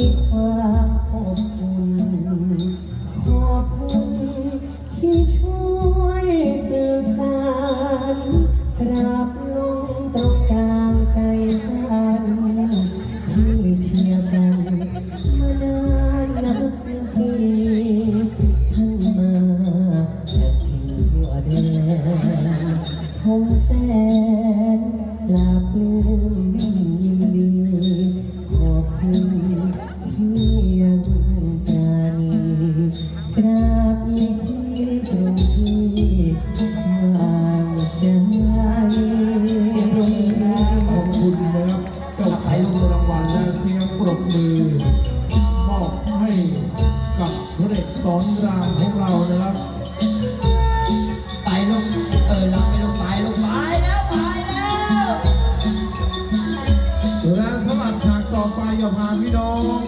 มีความอบอุ่นขอบคุณที่ช่วยสืบสานกราบลงตรงกลางใจท่านที่เชียร์กันมานานนับปีท่านมาจากถิ่นทั่วแดนผมแสน วัลและเสียงปรบมือมอบให้กับพระเอกสอนรามของเรานะครับ ไปลูก เออรับไปลูกไปลูกไปแล้วไปแล้วและสำหรับฉากต่อไปจะพาพี่น้อง